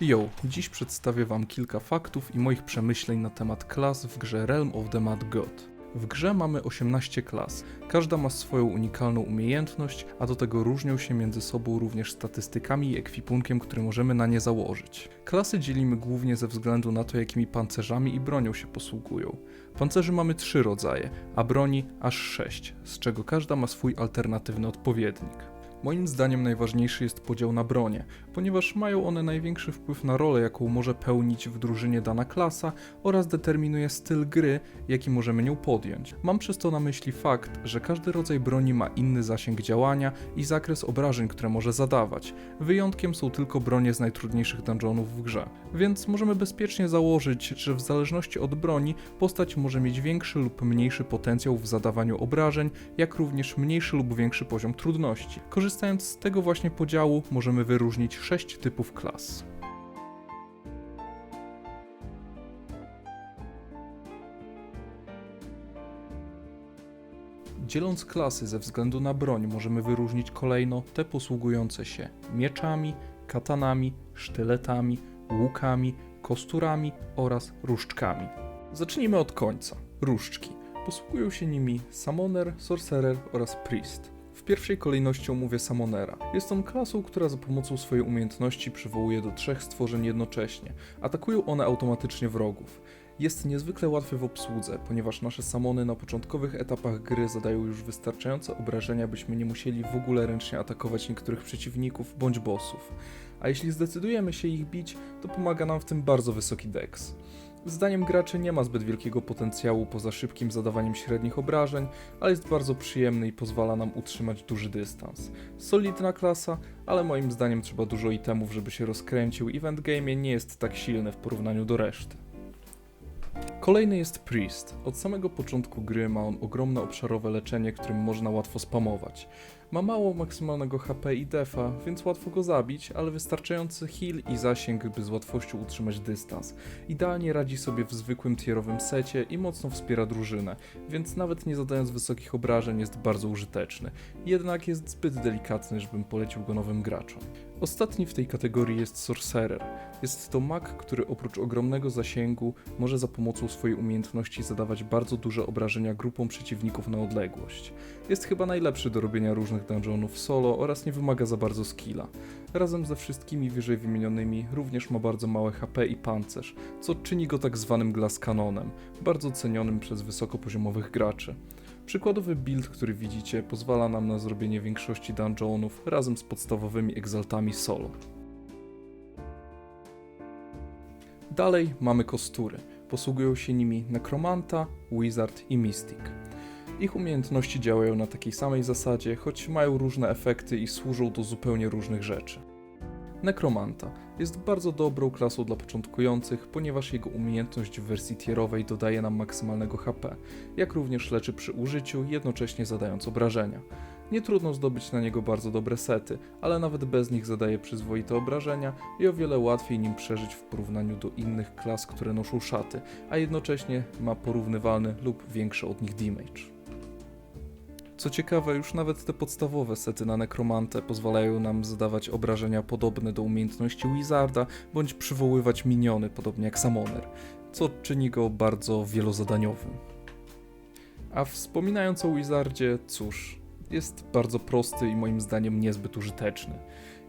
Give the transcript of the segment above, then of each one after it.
Yo, dziś przedstawię wam kilka faktów i moich przemyśleń na temat klas w grze Realm of the Mad God. W grze mamy 18 klas. Każda ma swoją unikalną umiejętność, a do tego różnią się między sobą również statystykami i ekwipunkiem, który możemy na nie założyć. Klasy dzielimy głównie ze względu na to, jakimi pancerzami i bronią się posługują. Pancerzy mamy trzy rodzaje, a broni aż sześć, z czego każda ma swój alternatywny odpowiednik. Moim zdaniem najważniejszy jest podział na bronie, ponieważ mają one największy wpływ na rolę, jaką może pełnić w drużynie dana klasa oraz determinuje styl gry, jaki możemy nią podjąć. Mam przez to na myśli fakt, że każdy rodzaj broni ma inny zasięg działania i zakres obrażeń, które może zadawać. Wyjątkiem są tylko bronie z najtrudniejszych dungeonów w grze. Więc możemy bezpiecznie założyć, że w zależności od broni postać może mieć większy lub mniejszy potencjał w zadawaniu obrażeń, jak również mniejszy lub większy poziom trudności. Korzystając z tego właśnie podziału możemy wyróżnić sześć typów klas. Dzieląc klasy ze względu na broń, możemy wyróżnić kolejno te posługujące się mieczami, katanami, sztyletami, łukami, kosturami oraz różdżkami. Zacznijmy od końca. Różdżki. Posługują się nimi Summoner, Sorcerer oraz Priest. W pierwszej kolejności omówię Summonera. Jest on klasą, która za pomocą swojej umiejętności przywołuje do trzech stworzeń jednocześnie. Atakują one automatycznie wrogów. Jest niezwykle łatwy w obsłudze, ponieważ nasze samony na początkowych etapach gry zadają już wystarczające obrażenia, byśmy nie musieli w ogóle ręcznie atakować niektórych przeciwników bądź bossów. A jeśli zdecydujemy się ich bić, to pomaga nam w tym bardzo wysoki dex. Zdaniem graczy nie ma zbyt wielkiego potencjału poza szybkim zadawaniem średnich obrażeń, ale jest bardzo przyjemny i pozwala nam utrzymać duży dystans. Solidna klasa, ale moim zdaniem trzeba dużo itemów, żeby się rozkręcił i w endgame nie jest tak silny w porównaniu do reszty. Kolejny jest Priest. Od samego początku gry ma on ogromne obszarowe leczenie, którym można łatwo spamować. Ma mało maksymalnego HP i defa, więc łatwo go zabić, ale wystarczający heal i zasięg, by z łatwością utrzymać dystans. Idealnie radzi sobie w zwykłym tierowym secie i mocno wspiera drużynę, więc nawet nie zadając wysokich obrażeń jest bardzo użyteczny. Jednak jest zbyt delikatny, żebym polecił go nowym graczom. Ostatni w tej kategorii jest Sorcerer. Jest to mag, który oprócz ogromnego zasięgu może za pomocą swojej umiejętności zadawać bardzo duże obrażenia grupom przeciwników na odległość. Jest chyba najlepszy do robienia różnych dungeonów solo oraz nie wymaga za bardzo skilla. Razem ze wszystkimi wyżej wymienionymi również ma bardzo małe HP i pancerz, co czyni go tak zwanym glass canonem, bardzo cenionym przez wysokopoziomowych graczy. Przykładowy build, który widzicie, pozwala nam na zrobienie większości dungeonów razem z podstawowymi exaltami solo. Dalej mamy kostury. Posługują się nimi Necromanta, Wizard i Mystic. Ich umiejętności działają na takiej samej zasadzie, choć mają różne efekty i służą do zupełnie różnych rzeczy. Necromanta jest bardzo dobrą klasą dla początkujących, ponieważ jego umiejętność w wersji tierowej dodaje nam maksymalnego HP, jak również leczy przy użyciu, jednocześnie zadając obrażenia. Nie trudno zdobyć na niego bardzo dobre sety, ale nawet bez nich zadaje przyzwoite obrażenia i o wiele łatwiej nim przeżyć w porównaniu do innych klas, które noszą szaty, a jednocześnie ma porównywalny lub większy od nich damage. Co ciekawe, już nawet te podstawowe sety na nekromantę pozwalają nam zadawać obrażenia podobne do umiejętności Wizarda, bądź przywoływać miniony, podobnie jak Summoner, co czyni go bardzo wielozadaniowym. A wspominając o Wizardzie, cóż, jest bardzo prosty i moim zdaniem niezbyt użyteczny.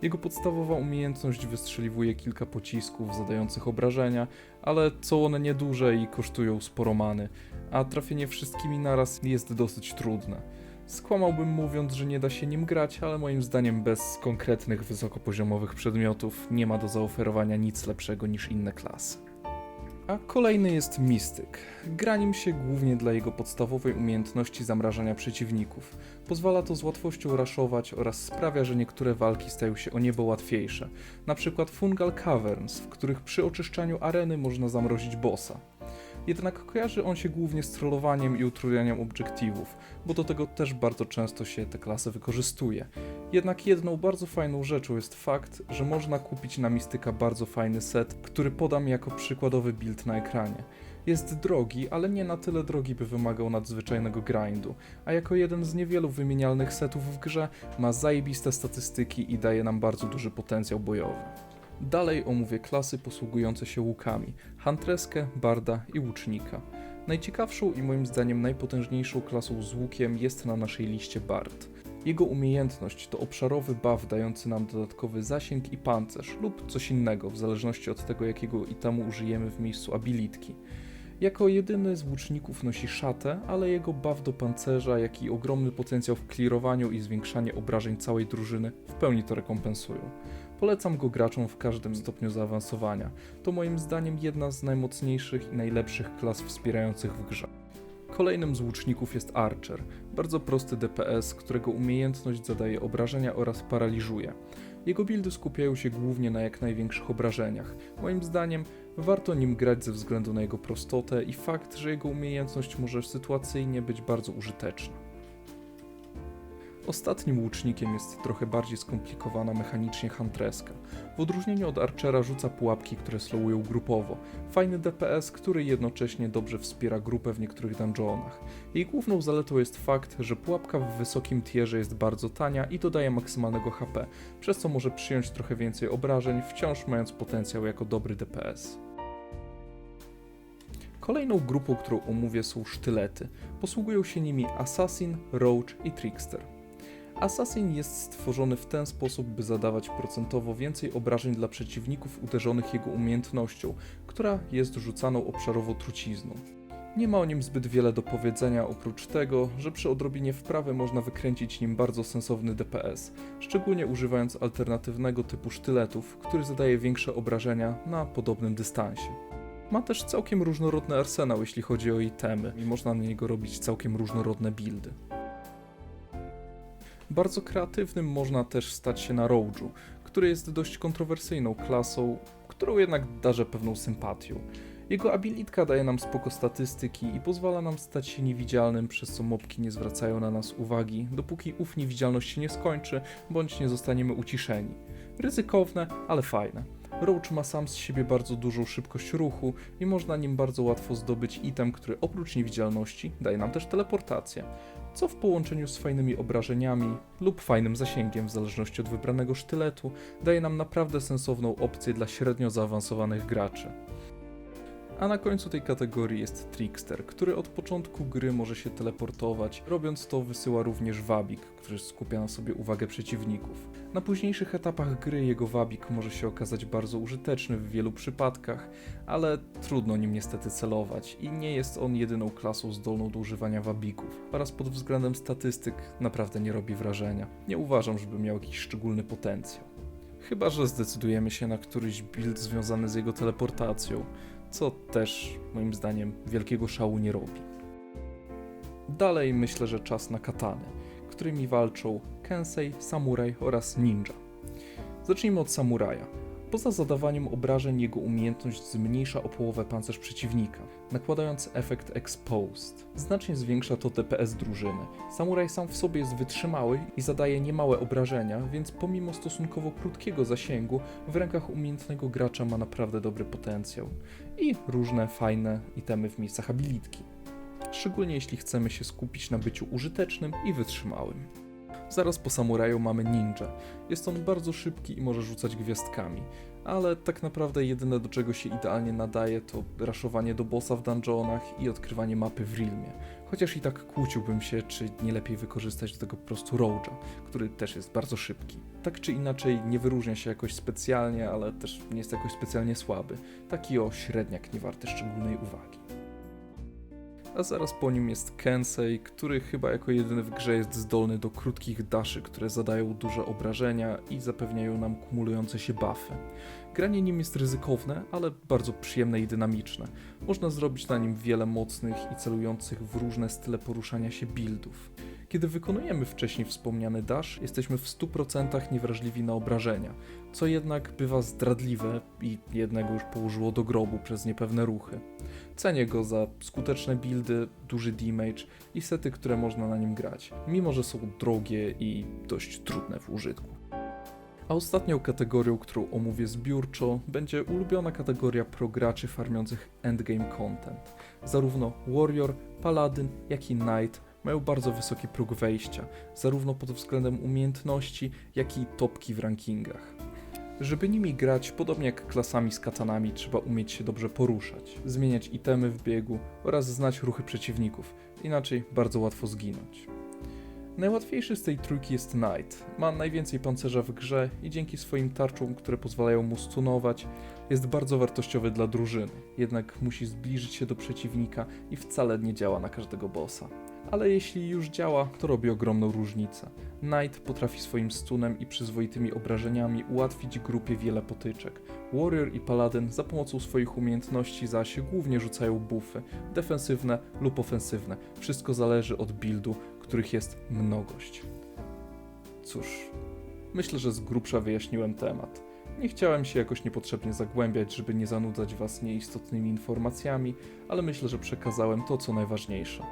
Jego podstawowa umiejętność wystrzeliwuje kilka pocisków zadających obrażenia, ale są one nieduże i kosztują sporo many, a trafienie wszystkimi naraz jest dosyć trudne. Skłamałbym mówiąc, że nie da się nim grać, ale moim zdaniem bez konkretnych wysokopoziomowych przedmiotów nie ma do zaoferowania nic lepszego niż inne klasy. A kolejny jest Mistyk. Gra nim się głównie dla jego podstawowej umiejętności zamrażania przeciwników. Pozwala to z łatwością raszować oraz sprawia, że niektóre walki stają się o niebo łatwiejsze. Na przykład Fungal Caverns, w których przy oczyszczaniu areny można zamrozić bossa. Jednak kojarzy on się głównie z trollowaniem i utrudnianiem obiektywów, bo do tego też bardzo często się te klasy wykorzystuje. Jednak jedną bardzo fajną rzeczą jest fakt, że można kupić na Mistyka bardzo fajny set, który podam jako przykładowy build na ekranie. Jest drogi, ale nie na tyle drogi, by wymagał nadzwyczajnego grindu, a jako jeden z niewielu wymienialnych setów w grze ma zajebiste statystyki i daje nam bardzo duży potencjał bojowy. Dalej omówię klasy posługujące się łukami, Huntreskę, Barda i Łucznika. Najciekawszą i moim zdaniem najpotężniejszą klasą z łukiem jest na naszej liście Bard. Jego umiejętność to obszarowy buff dający nam dodatkowy zasięg i pancerz lub coś innego w zależności od tego jakiego itemu użyjemy w miejscu abilitki. Jako jedyny z łuczników nosi szatę, ale jego buff do pancerza, jak i ogromny potencjał w clearowaniu i zwiększanie obrażeń całej drużyny w pełni to rekompensują. Polecam go graczom w każdym stopniu zaawansowania. To moim zdaniem jedna z najmocniejszych i najlepszych klas wspierających w grze. Kolejnym z łuczników jest Archer, bardzo prosty DPS, którego umiejętność zadaje obrażenia oraz paraliżuje. Jego buildy skupiają się głównie na jak największych obrażeniach. Moim zdaniem warto nim grać ze względu na jego prostotę i fakt, że jego umiejętność może sytuacyjnie być bardzo użyteczna. Ostatnim łucznikiem jest trochę bardziej skomplikowana mechanicznie Huntreska. W odróżnieniu od Archera rzuca pułapki, które slowują grupowo. Fajny DPS, który jednocześnie dobrze wspiera grupę w niektórych dungeonach. Jej główną zaletą jest fakt, że pułapka w wysokim tierze jest bardzo tania i dodaje maksymalnego HP, przez co może przyjąć trochę więcej obrażeń, wciąż mając potencjał jako dobry DPS. Kolejną grupą, którą omówię są sztylety. Posługują się nimi Assassin, Roach i Trickster. Assassin jest stworzony w ten sposób, by zadawać procentowo więcej obrażeń dla przeciwników uderzonych jego umiejętnością, która jest rzucaną obszarowo trucizną. Nie ma o nim zbyt wiele do powiedzenia, oprócz tego, że przy odrobinie wprawy można wykręcić nim bardzo sensowny DPS, szczególnie używając alternatywnego typu sztyletów, który zadaje większe obrażenia na podobnym dystansie. Ma też całkiem różnorodny arsenał, jeśli chodzi o itemy, i można na niego robić całkiem różnorodne buildy. Bardzo kreatywnym można też stać się na Roadżu, który jest dość kontrowersyjną klasą, którą jednak darzę pewną sympatią. Jego abilitka daje nam spoko statystyki i pozwala nam stać się niewidzialnym, przez co mobki nie zwracają na nas uwagi, dopóki ów niewidzialność się nie skończy, bądź nie zostaniemy uciszeni. Ryzykowne, ale fajne. Roach ma sam z siebie bardzo dużą szybkość ruchu i można nim bardzo łatwo zdobyć item, który oprócz niewidzialności daje nam też teleportację, co w połączeniu z fajnymi obrażeniami lub fajnym zasięgiem w zależności od wybranego sztyletu daje nam naprawdę sensowną opcję dla średnio zaawansowanych graczy. A na końcu tej kategorii jest Trickster, który od początku gry może się teleportować, robiąc to wysyła również wabik, który skupia na sobie uwagę przeciwników. Na późniejszych etapach gry jego wabik może się okazać bardzo użyteczny w wielu przypadkach, ale trudno nim niestety celować i nie jest on jedyną klasą zdolną do używania wabików oraz pod względem statystyk naprawdę nie robi wrażenia. Nie uważam, żeby miał jakiś szczególny potencjał. Chyba, że zdecydujemy się na któryś build związany z jego teleportacją, co też moim zdaniem wielkiego szału nie robi. Dalej myślę, że czas na katany, którymi walczą Kensei, Samuraj oraz Ninja. Zacznijmy od Samuraja. Poza zadawaniem obrażeń jego umiejętność zmniejsza o połowę pancerz przeciwnika, nakładając efekt Exposed. Znacznie zwiększa to DPS drużyny. Samuraj sam w sobie jest wytrzymały i zadaje niemałe obrażenia, więc pomimo stosunkowo krótkiego zasięgu, w rękach umiejętnego gracza ma naprawdę dobry potencjał. I różne fajne itemy w miejscach abilitki. Szczególnie jeśli chcemy się skupić na byciu użytecznym i wytrzymałym. Zaraz po samuraju mamy ninja. Jest on bardzo szybki i może rzucać gwiazdkami, ale tak naprawdę jedyne do czego się idealnie nadaje to raszowanie do bossa w dungeonach i odkrywanie mapy w Realmie. Chociaż i tak kłóciłbym się, czy nie lepiej wykorzystać do tego po prostu Roja, który też jest bardzo szybki. Tak czy inaczej nie wyróżnia się jakoś specjalnie, ale też nie jest jakoś specjalnie słaby. Taki o średniak nie warty szczególnej uwagi a zaraz po nim jest Kensei, który chyba jako jedyny w grze jest zdolny do krótkich daszy, które zadają duże obrażenia i zapewniają nam kumulujące się buffy. Granie nim jest ryzykowne, ale bardzo przyjemne i dynamiczne. Można zrobić na nim wiele mocnych i celujących w różne style poruszania się buildów. Kiedy wykonujemy wcześniej wspomniany dash, jesteśmy w 100% niewrażliwi na obrażenia, co jednak bywa zdradliwe i jednego już położyło do grobu przez niepewne ruchy. Cenię go za skuteczne buildy, duży damage i sety, które można na nim grać, mimo że są drogie i dość trudne w użytku. A ostatnią kategorią, którą omówię zbiórczo, będzie ulubiona kategoria prograczy farmiących endgame content. Zarówno Warrior, Paladin, jak i Knight mają bardzo wysoki próg wejścia, zarówno pod względem umiejętności, jak i topki w rankingach. Żeby nimi grać, podobnie jak klasami z katanami, trzeba umieć się dobrze poruszać, zmieniać itemy w biegu oraz znać ruchy przeciwników, inaczej bardzo łatwo zginąć. Najłatwiejszy z tej trójki jest Knight. Ma najwięcej pancerza w grze i dzięki swoim tarczom, które pozwalają mu stunować, jest bardzo wartościowy dla drużyny. Jednak musi zbliżyć się do przeciwnika i wcale nie działa na każdego bossa. Ale jeśli już działa, to robi ogromną różnicę. Knight potrafi swoim stunem i przyzwoitymi obrażeniami ułatwić grupie wiele potyczek. Warrior i Paladin za pomocą swoich umiejętności zaś głównie rzucają buffy, defensywne lub ofensywne. Wszystko zależy od buildu, których jest mnogość. Cóż, myślę, że z grubsza wyjaśniłem temat. Nie chciałem się jakoś niepotrzebnie zagłębiać, żeby nie zanudzać Was nieistotnymi informacjami, ale myślę, że przekazałem to, co najważniejsze.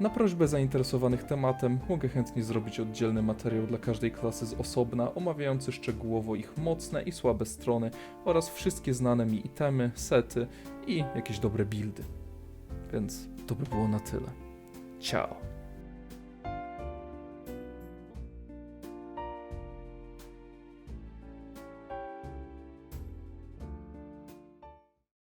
Na prośbę zainteresowanych tematem mogę chętnie zrobić oddzielny materiał dla każdej klasy z osobna, omawiający szczegółowo ich mocne i słabe strony oraz wszystkie znane mi itemy, sety i jakieś dobre buildy. Więc to by było na tyle. Ciao!